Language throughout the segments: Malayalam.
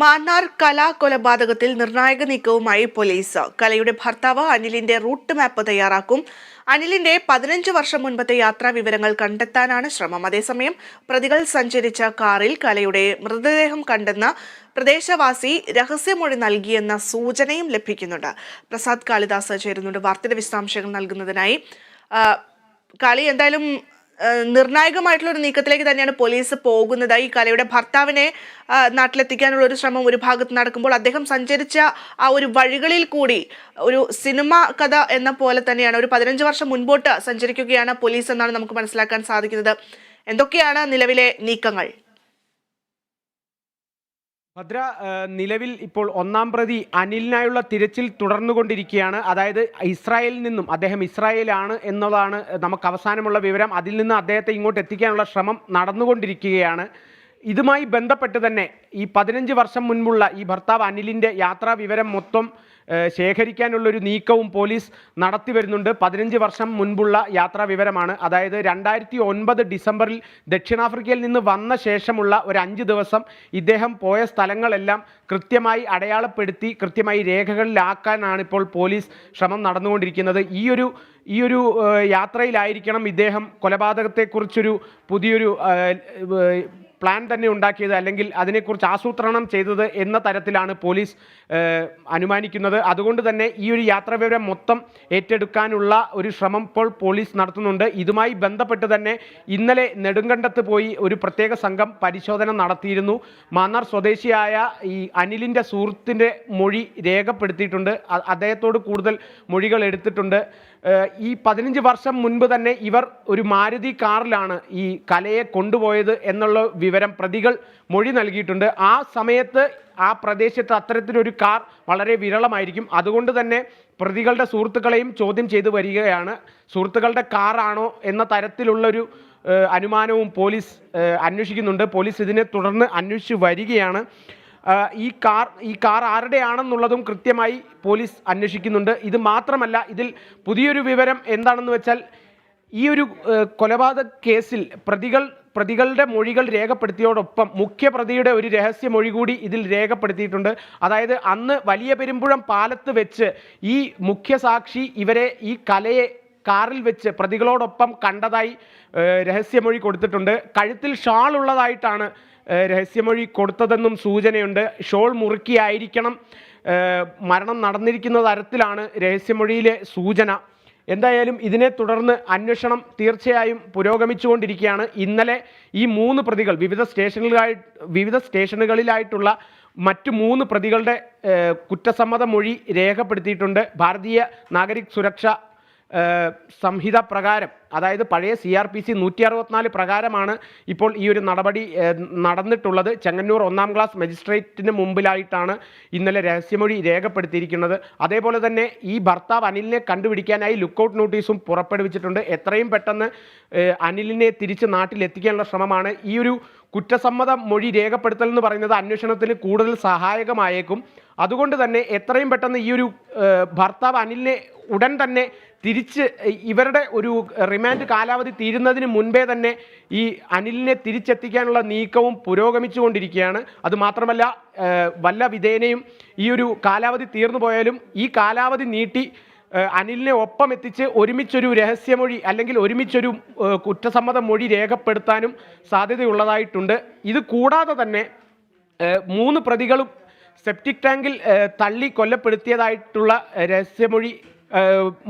മാന്നാർ കലാ കൊലപാതകത്തിൽ നിർണായക നീക്കവുമായി പോലീസ്. കലയുടെ ഭർത്താവ് അനിലിന്റെ റൂട്ട് മാപ്പ് തയ്യാറാക്കും. അനിലിന്റെ പതിനഞ്ച് വർഷം മുൻപത്തെ യാത്രാ വിവരങ്ങൾ കണ്ടെത്താനാണ് ശ്രമം. അതേസമയം പ്രതികൾ സഞ്ചരിച്ച കാറിൽ കലയുടെ മൃതദേഹം കണ്ടെന്ന പ്രദേശവാസി രഹസ്യമൊഴി നൽകിയെന്ന സൂചനയും ലഭിക്കുന്നുണ്ട്. പ്രസാദ് കാളിദാസ് ചേരുന്നുണ്ട്. വാർത്തയുടെ വിശദാംശങ്ങൾ നൽകുന്നതിനായി കാളി എന്തായാലും നിർണായകമായിട്ടുള്ള ഒരു നീക്കത്തിലേക്ക് തന്നെയാണ് പോലീസ് പോകുന്നത്. ഈ കലയുടെ ഭർത്താവിനെ നാട്ടിലെത്തിക്കാനുള്ള ഒരു ശ്രമം ഒരു ഭാഗത്ത് നടക്കുമ്പോൾ അദ്ദേഹം സഞ്ചരിച്ച ആ ഒരു വഴികളിൽ കൂടി ഒരു സിനിമ കഥ എന്ന പോലെ തന്നെയാണ് ഒരു പതിനഞ്ച് വർഷം മുൻപോട്ട് സഞ്ചരിക്കുകയാണ് പോലീസ് എന്നാണ് നമുക്ക് മനസ്സിലാക്കാൻ സാധിക്കുന്നത്. എന്തൊക്കെയാണ് നിലവിലെ നീക്കങ്ങൾ? ഭദ്ര നിലവിൽ ഇപ്പോൾ ഒന്നാം പ്രതി അനിലിനായുള്ള തിരച്ചിൽ തുടർന്നുകൊണ്ടിരിക്കുകയാണ്. അതായത് ഇസ്രായേലിൽ നിന്നും അദ്ദേഹം ഇസ്രായേലാണ് എന്നതാണ് നമുക്ക് അവസാനമുള്ള വിവരം. അതിൽ നിന്ന് അദ്ദേഹത്തെ ഇങ്ങോട്ട് എത്തിക്കാനുള്ള ശ്രമം നടന്നുകൊണ്ടിരിക്കുകയാണ്. ഇതുമായി ബന്ധപ്പെട്ട് തന്നെ ഈ പതിനഞ്ച് വർഷം മുൻപുള്ള ഈ ഭർത്താവ് അനിലിന്റെ യാത്രാ വിവരം മൊത്തം ശേഖരിക്കാനുള്ളൊരു നീക്കവും പോലീസ് നടത്തി വരുന്നുണ്ട്. പതിനഞ്ച് വർഷം മുൻപുള്ള യാത്രാ വിവരമാണ് അതായത് രണ്ടായിരത്തി ഒൻപത് ഡിസംബറിൽ ദക്ഷിണാഫ്രിക്കയിൽ നിന്ന് വന്ന ശേഷമുള്ള ഒരു അഞ്ച് ദിവസം ഇദ്ദേഹം പോയ സ്ഥലങ്ങളെല്ലാം കൃത്യമായി അടയാളപ്പെടുത്തി കൃത്യമായി രേഖകളിലാക്കാനാണ് ഇപ്പോൾ പോലീസ് ശ്രമം നടന്നുകൊണ്ടിരിക്കുന്നത്. ഈ ഒരു ഈ ഒരു യാത്രയിലായിരിക്കണം ഇദ്ദേഹം കൊലപാതകത്തെക്കുറിച്ചൊരു പുതിയൊരു പ്ലാൻ തന്നെ ഉണ്ടാക്കിയത് അല്ലെങ്കിൽ അതിനെക്കുറിച്ച് ആസൂത്രണം ചെയ്തത് എന്ന തരത്തിലാണ് പോലീസ് അനുമാനിക്കുന്നത്. അതുകൊണ്ട് തന്നെ ഈ ഒരു യാത്രാവിവരം മൊത്തം ഏറ്റെടുക്കാനുള്ള ഒരു ശ്രമം ഇപ്പോൾ പോലീസ് നടത്തുന്നുണ്ട്. ഇതുമായി ബന്ധപ്പെട്ട് തന്നെ ഇന്നലെ നെടുങ്കണ്ടത്ത് പോയി ഒരു പ്രത്യേക സംഘം പരിശോധന നടത്തിയിരുന്നു. മാന്നാർ സ്വദേശിയായ ഈ അനിലിന്റെ സുഹൃത്തിന്റെ മൊഴി രേഖപ്പെടുത്തിയിട്ടുണ്ട്. അദ്ദേഹത്തോട് കൂടുതൽ മൊഴികൾ എടുത്തിട്ടുണ്ട്. ഈ പതിനഞ്ച് വർഷം മുൻപ് തന്നെ ഇവർ ഒരു മാരുതി കാറിലാണ് ഈ കലയെ കൊണ്ടുപോയത് എന്നുള്ള വിവരം പ്രതികൾ മൊഴി നൽകിയിട്ടുണ്ട്. ആ സമയത്ത് ആ പ്രദേശത്ത് അത്തരത്തിലൊരു കാർ വളരെ വിരളമായിരിക്കും. അതുകൊണ്ട് തന്നെ പ്രതികളുടെ സുഹൃത്തുക്കളെയും ചോദ്യം ചെയ്തു വരികയാണ്. സുഹൃത്തുക്കളുടെ കാറാണോ എന്ന തരത്തിലുള്ളൊരു അനുമാനവും പോലീസ് അന്വേഷിക്കുന്നുണ്ട്. പോലീസ് ഇതിനെ തുടർന്ന് അന്വേഷിച്ച് വരികയാണ്. ഈ കാർ ഈ കാർ ആരുടെയാണെന്നുള്ളതും കൃത്യമായി പോലീസ് അന്വേഷിക്കുന്നുണ്ട്. ഇത് മാത്രമല്ല ഇതിൽ പുതിയൊരു വിവരം എന്താണെന്ന് വെച്ചാൽ ഈ ഒരു കൊലപാതക കേസിൽ പ്രതികൾ പ്രതികളുടെ മൊഴികൾ രേഖപ്പെടുത്തിയോടൊപ്പം മുഖ്യപ്രതിയുടെ ഒരു രഹസ്യ മൊഴി കൂടി ഇതിൽ രേഖപ്പെടുത്തിയിട്ടുണ്ട്. അതായത് അന്ന് വലിയ പെരുമ്പുഴം പാലത്ത് വെച്ച് ഈ മുഖ്യസാക്ഷി ഇവരെ ഈ കലയെ കാറിൽ വെച്ച് പ്രതികളോടൊപ്പം കണ്ടതായി രഹസ്യമൊഴി കൊടുത്തിട്ടുണ്ട്. കഴുത്തിൽ ഷാൾ ഉള്ളതായിട്ടാണ് രഹസ്യമൊഴി കൊടുത്തതെന്നും സൂചനയുണ്ട്. ഷോൾ മുറുക്കിയായിരിക്കണം മരണം നടന്നിരിക്കുന്ന തരത്തിലാണ് രഹസ്യമൊഴിയിലെ സൂചന. എന്തായാലും ഇതിനെ തുടർന്ന് അന്വേഷണം തീർച്ചയായും പുരോഗമിച്ചുകൊണ്ടിരിക്കുകയാണ്. ഇന്നലെ ഈ മൂന്ന് പ്രതികൾ വിവിധ സ്റ്റേഷനുകളായി വിവിധ സ്റ്റേഷനുകളിലായിട്ടുള്ള മറ്റു മൂന്ന് പ്രതികളുടെ കുറ്റസമ്മത മൊഴി രേഖപ്പെടുത്തിയിട്ടുണ്ട്. ഭാരതീയ നാഗരിക് സുരക്ഷ സംഹിത പ്രകാരം. അതായത് പഴയ സി ആർ പി സി നൂറ്റി അറുപത്തിനാല് പ്രകാരമാണ് ഇപ്പോൾ ഈ ഒരു നടപടി നടന്നിട്ടുള്ളത്. ചെങ്ങന്നൂർ ഒന്നാം ക്ലാസ് മജിസ്ട്രേറ്റിന് മുമ്പിലായിട്ടാണ് ഇന്നലെ രഹസ്യമൊഴി രേഖപ്പെടുത്തിയിരിക്കുന്നത്. അതേപോലെ തന്നെ ഈ ഭർത്താവ് അനിലിനെ കണ്ടുപിടിക്കാനായി ലുക്കൗട്ട് നോട്ടീസും പുറപ്പെടുവിച്ചിട്ടുണ്ട്. എത്രയും പെട്ടെന്ന് അനിലിനെ തിരിച്ച് നാട്ടിലെത്തിക്കാനുള്ള ശ്രമമാണ്. ഈ ഒരു കുറ്റസമ്മത മൊഴി രേഖപ്പെടുത്തൽ എന്ന് പറയുന്നത് അന്വേഷണത്തിന് കൂടുതൽ സഹായകമായേക്കും. അതുകൊണ്ട് തന്നെ എത്രയും പെട്ടെന്ന് ഈ ഒരു ഭർത്താവ് അനിലിനെ ഉടൻ തന്നെ തിരിച്ച് ഇവരുടെ ഒരു റിമാൻഡ് കാലാവധി തീരുന്നതിന് മുൻപേ തന്നെ ഈ അനിലിനെ തിരിച്ചെത്തിക്കാനുള്ള നീക്കവും പുരോഗമിച്ചുകൊണ്ടിരിക്കുകയാണ്. അതുമാത്രമല്ല വല്ല വിധേനയും ഈ ഒരു കാലാവധി തീർന്നു പോയാലും ഈ കാലാവധി നീട്ടി അനിലിനെ ഒപ്പം എത്തിച്ച് ഒരുമിച്ചൊരു രഹസ്യമൊഴി അല്ലെങ്കിൽ ഒരുമിച്ചൊരു കുറ്റസമ്മത മൊഴി രേഖപ്പെടുത്താനും സാധ്യതയുള്ളതായിട്ടുണ്ട്. ഇത് കൂടാതെ തന്നെ മൂന്ന് പ്രതികളും സെപ്റ്റിക് ടാങ്കിൽ തള്ളി കൊല്ലപ്പെടുത്തിയതായിട്ടുള്ള രഹസ്യമൊഴി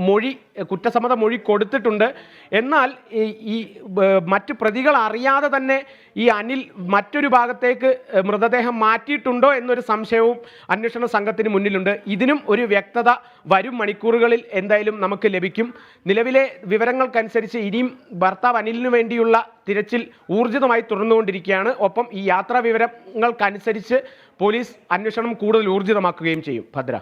മൊഴി കുറ്റസമ്മത മൊഴി കൊടുത്തിട്ടുണ്ട്. എന്നാൽ ഈ മറ്റ് പ്രതികൾ അറിയാതെ തന്നെ ഈ അനിൽ മറ്റൊരു ഭാഗത്തേക്ക് മൃതദേഹം മാറ്റിയിട്ടുണ്ടോ എന്നൊരു സംശയവും അന്വേഷണ സംഘത്തിന് മുന്നിലുണ്ട്. ഇതിനും ഒരു വ്യക്തത വരും മണിക്കൂറുകളിൽ എന്തായാലും നമുക്ക് ലഭിക്കും. നിലവിലെ വിവരങ്ങൾക്കനുസരിച്ച് ഇനിയും ഭർത്താവ് അനിലിനു വേണ്ടിയുള്ള തിരച്ചിൽ ഊർജിതമായി തുടർന്നുകൊണ്ടിരിക്കുകയാണ്. ഒപ്പം ഈ യാത്രാ വിവരങ്ങൾക്കനുസരിച്ച് പോലീസ് അന്വേഷണം കൂടുതൽ ഊർജിതമാക്കുകയും ചെയ്യും. ഭദ്ര.